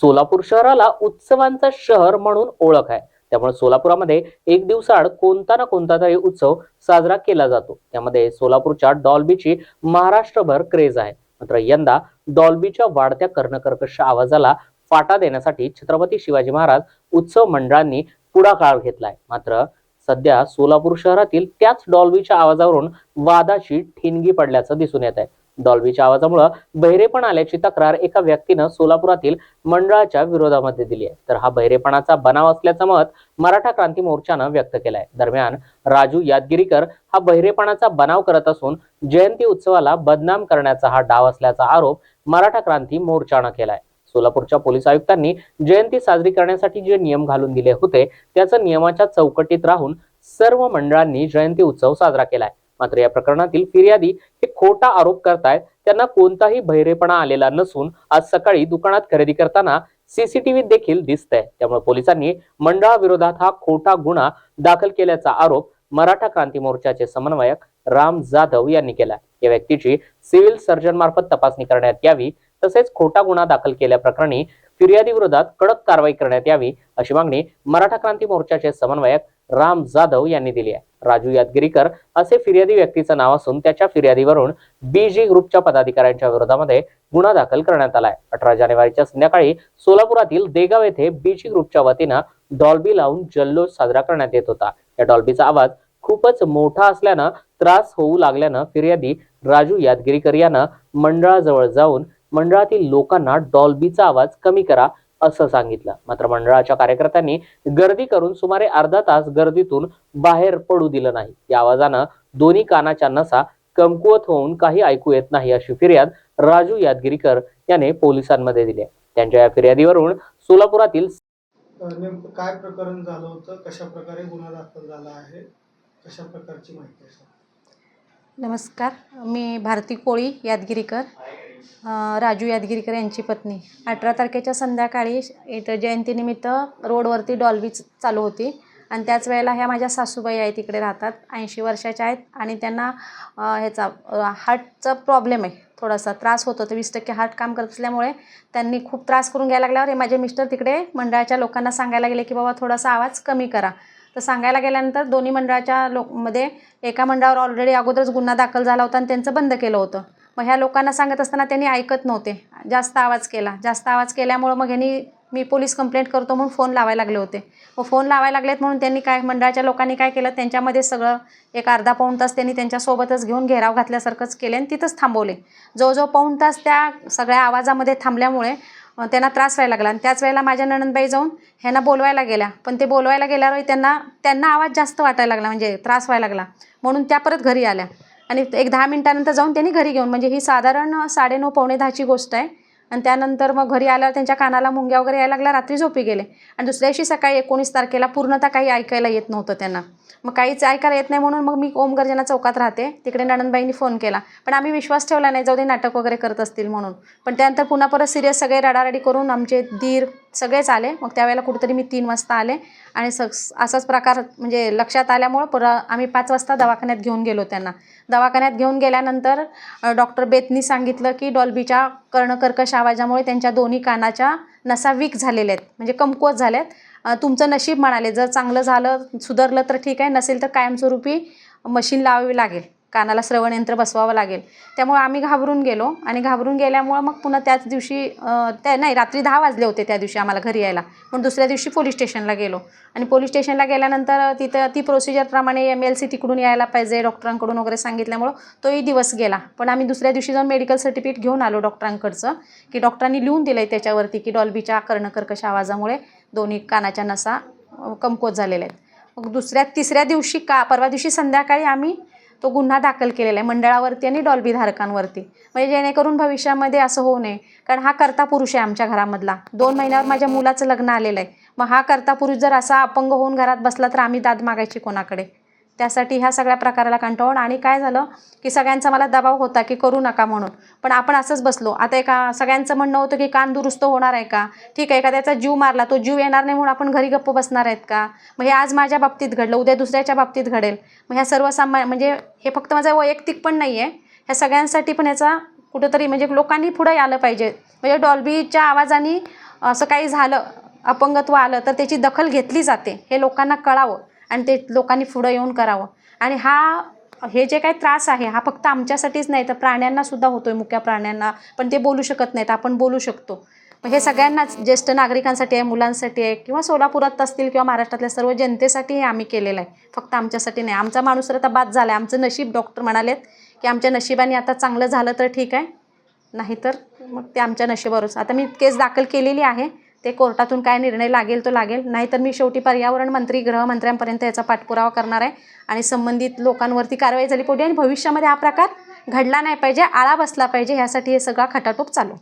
सोलापूर शहराला उत्सवांचं शहर म्हणून ओळख आहे. त्यामुळे सोलापुरामध्ये एक दिवसाआड कोणता ना कोणता तरी उत्सव साजरा केला जातो. त्यामध्ये सोलापूरच्या डॉल्बीची महाराष्ट्रभर क्रेज आहे. मात्र यंदा डॉल्बीच्या वाढत्या कर्णकर्कश आवाजाला फाटा देण्यासाठी छत्रपती शिवाजी महाराज उत्सव मंडळांनी पुढाकार घेतलाय. मात्र सध्या सोलापूर शहरातील त्याच डॉल्बीच्या आवाजावरून वादाची ठिणगी पडल्याचं दिसून येत आहे. डॉल्बीच्या आवाजामुळे बहिरेपण आल्याची तक्रार एका व्यक्तीनं सोलापुरातील मंडळाच्या विरोधामध्ये दिली आहे. तर हा बहिरेपणाचा बनाव असल्याचं मत मराठा क्रांती मोर्चानं व्यक्त केलंय. दरम्यान राजू यादगिरीकर हा बहिरेपणाचा बनाव करत असून जयंती उत्सवाला बदनाम करण्याचा हा डाव असल्याचा आरोप मराठा क्रांती मोर्चानं केलाय. सोलापूरच्या पोलीस आयुक्तांनी जयंती साजरी करण्यासाठी जे नियम घालून दिले होते त्याचं नियमाच्या चौकटीत राहून सर्व मंडळांनी जयंती उत्सव साजरा केलाय. मात्र या प्रकरणातील फिर्यादी हे खोटा आरोप करतायत. त्यांना कोणताही बहिरेपणा आलेला नसून आज सकाळी दुकानात खरेदी करताना सीसीटीव्ही देखील दिसतंय. त्यामुळे पोलिसांनी मंडळाविरोधात हा खोटा गुन्हा दाखल केल्याचा आरोप मराठा क्रांती मोर्चाचे समन्वयक राम जाधव यांनी केला या व्यक्तीची सिव्हिल सर्जन मार्फत तपासणी करण्यात यावी तसेच खोटा गुन्हा दाखल केल्याप्रकरणी फिर्यादी विरोधात कडक कारवाई करण्यात यावी अशी मागणी मराठा क्रांती मोर्चाचे समन्वयक राम जाधव यांनी दिली आहे. राजू यादगिरीकर असे फिर्यादी व्यक्तीचं नाव असून त्याच्या फिर्यादीवरून बीजी ग्रुपच्या पदाधिकाऱ्यांच्या विरोधामध्ये गुन्हा दाखल करण्यात आलाय अठरा जानेवारीच्या संध्याकाळी सोलापुरातील देगाव येथे बीजी ग्रुपच्या वतीनं डॉल्बी लावून जल्लोष साजरा करण्यात येत होता. या डॉल्बीचा आवाज खूपच मोठा असल्यानं त्रास होऊ लागल्यानं फिर्यादी राजू यादगिरीकर यानं मंडळाजवळ जाऊन मंडळातील लोकांना डॉल्बीचा आवाज कमी करा असं सांगितलं. मात्र मंडळाच्या कार्यकर्त्यांनी गर्दी करून सुमारे अर्धा तास गर्दीतून बाहेर पडू दिलं नाही. या आवाजानं दोन्ही कानाच्या नसा कमकुवत होऊन काही ऐकू येत नाही अशी फिर्याद राजू यादगिरीकर याने पोलिसांमध्ये दिली आहे. त्यांच्या या फिर्यादीवरून सोलापुरातील नेमकं काय प्रकरण झालं होतं? कशा प्रकारे गुन्हा दाखल झाला आहे? कशा प्रकारची माहिती नमस्कार. मी भारती कोळी यादगिरीकर. राजू यादगिरीकर यांची पत्नी. अठरा तारखेच्या संध्याकाळी इथं जयंतीनिमित्त रोडवरती डॉल्बी चालू होती. आणि त्याच वेळेला ह्या माझ्या सासूबाई आहेत तिकडे राहतात. ऐंशी वर्षाच्या आहेत. आणि त्यांना ह्याचा हार्टचा प्रॉब्लेम आहे. थोडासा त्रास होतो. तर वीस टक्के हार्ट काम करत असल्यामुळे त्यांनी खूप त्रास करून घ्यायला लागल्यावर हे माझे मिस्टर तिकडे मंडळाच्या लोकांना सांगायला गेले की बाबा थोडासा आवाज कमी करा. तर सांगायला गेल्यानंतर दोन्ही मंडळाच्या लोकमध्ये एका मंडळावर ऑलरेडी अगोदरच गुन्हा दाखल झाला होता आणि त्यांचं बंद केलं होतं. मग ह्या लोकांना सांगत असताना त्यांनी ऐकत नव्हते. जास्त आवाज केला. जास्त आवाज केल्यामुळं मग ह्यांनी मी पोलीस कंप्लेंट करतो म्हणून फोन लावायला लागले होते. मग फोन लावायला लागलेत म्हणून त्यांनी काय मंडळाच्या लोकांनी काय केलं? त्यांच्यामध्ये सगळं एक अर्धा पाऊण तास त्यांनी त्यांच्यासोबतच घेऊन घेराव घातल्यासारखंच केले आणि तिथंच थांबवले. जवळजवळ पाऊण तास त्या सगळ्या आवाजामध्ये थांबल्यामुळे त्यांना त्रास व्हायला लागला. आणि त्याच वेळेला माझ्या नणंदबाई जाऊन ह्यांना बोलवायला गेल्या. पण ते बोलवायला गेल्यावर त्यांना त्यांना आवाज जास्त वाटायला लागला. म्हणजे त्रास व्हायला लागला. म्हणून त्या परत घरी आल्या. आणि एक दहा मिनिटानंतर जाऊन त्यांनी घरी घेऊन म्हणजे ही साधारण साडेनऊ पावणे दहाची गोष्ट आहे. आणि त्यानंतर मग घरी आल्यावर त्यांच्या कानाला मुंग्या वगैरे यायला लागल्या रात्री झोपी गेले. आणि दुसऱ्या दिवशी सकाळी एकोणीस तारखेला पूर्णतः काही ऐकायला येत नव्हतं त्यांना. मग काहीच ऐकायला येत नाही म्हणून मग मी ओम गर्जना चौकात राहते. तिकडे नणंदबाईंनी फोन केला. पण आम्ही विश्वास ठेवला नाही जाऊ दे नाटक वगैरे करत असतील म्हणून. पण त्यानंतर पुन्हा परत सिरियस सगळे रडारडी करून आमचे धीर सगळेच आले. मग त्यावेळेला कुठेतरी मी तीन वाजता आले आणि स असाच प्रकार म्हणजे लक्षात आल्यामुळं पर आम्ही पाच वाजता दवाखान्यात घेऊन गेलो त्यांना. दवाखान्यात घेऊन गेल्यानंतर डॉक्टर बेतनी सांगितलं की डॉल्बीच्या कर्णकर्कश आवाजामुळे त्यांच्या दोन्ही कानाच्या नसा वीक झालेल्या आहेत. म्हणजे कमकुवत झाल्या आहेत तुमचं नशीब म्हणाले. जर चांगलं झालं सुधारलं तर ठीक आहे. नसेल तर कायमस्वरूपी मशीन लावावी लागेल. कानाला श्रवणयंत्र बसवावं लागेल. त्यामुळे आम्ही घाबरून गेलो आणि घाबरून गेल्यामुळं मग पुन्हा त्याच दिवशी त्या नाही रात्री दहा वाजले होते त्या दिवशी आम्हाला घरी यायला. पण दुसऱ्या दिवशी पोलीस स्टेशनला गेलो. आणि पोलीस स्टेशनला गेल्यानंतर तिथं ती प्रोसिजरप्रमाणे एम एल सी तिकडून यायला पाहिजे डॉक्टरांकडून वगैरे सांगितल्यामुळं तोही दिवस गेला. पण आम्ही दुसऱ्या दिवशी जाऊन मेडिकल सर्टिफिकेट घेऊन आलो डॉक्टरांकडचं की डॉक्टरांनी लिहून दिलं आहे त्याच्यावरती की डॉल्बीच्या कर्णकर्कश आवाजामुळे दोन्ही कानाच्या नसा अ, कमकुवत झालेल्या आहेत. मग दुसऱ्या तिसऱ्या दिवशी का परवा दिवशी संध्याकाळी आम्ही तो गुन्हा दाखल केलेला आहे मंडळावरती आणि डॉल्बी धारकांवरती. म्हणजे जेणेकरून भविष्यामध्ये असं होऊ नये. कारण हा करता पुरुष आहे आमच्या घरामधला. दोन महिन्यावर माझ्या मुलाचं लग्न आलेलं आहे. मग हा करता पुरुष जर असा अपंग होऊन घरात बसला तर आम्ही दाद मागायची कोणाकडे? त्यासाठी ह्या सगळ्या प्रकाराला कंटाळून. आणि काय झालं की सगळ्यांचा मला दबाव होता की करू नका म्हणून. पण आपण असंच बसलो. आता एका सगळ्यांचं म्हणणं होतं की कान दुरुस्त होणार आहे का? ठीक आहे एखाद्याचा जीव मारला तो जीव येणार नाही म्हणून आपण घरी गप्प बसणार आहेत का? मग हे आज माझ्या बाबतीत घडलं उद्या दुसऱ्याच्या बाबतीत घडेल. मग ह्या सर्वसामान्य म्हणजे हे फक्त माझं वैयक्तिक पण नाही आहे ह्या सगळ्यांसाठी पण याचा कुठंतरी म्हणजे लोकांनी पुढे आलं पाहिजे. म्हणजे डॉल्बीच्या आवाजाने असं काही झालं अपंगत्व आलं तर त्याची दखल घेतली जाते. हे लोकांना कळावं. आणि ते लोकांनी पुढं येऊन करावं. आणि हा हे जे काही त्रास आहे हा फक्त आमच्यासाठीच नाही तर प्राण्यांना सुद्धा होतोय मुक्या प्राण्यांना. पण ते बोलू शकत नाहीत आपण बोलू शकतो. हे सगळ्यांनाच ज्येष्ठ नागरिकांसाठी आहे मुलांसाठी आहे किंवा सोलापुरात असतील किंवा महाराष्ट्रातल्या सर्व जनतेसाठी हे आम्ही केलेलं आहे. फक्त आमच्यासाठी नाही. आमचा माणूस तर आता बाद झाला आहे आमचं नशीब डॉक्टर म्हणालेत की आमच्या नशिबाने आता चांगलं झालं तर ठीक आहे. नाहीतर मग ते आमच्या नशिबावरच. आता मी केस दाखल केलेली आहे. ते कोर्टातून काय निर्णय लागेल तो लागेल. नाहीतर मी शेवटी पर्यावरण मंत्री गृहमंत्र्यांपर्यंत याचा पाठपुरावा करणार आहे. आणि संबंधित लोकांवरती कारवाई झाली पाहिजे आणि भविष्यामध्ये हा प्रकार घडला नाही पाहिजे आळा बसला पाहिजे ह्यासाठी हे सगळा खटाटोप चालू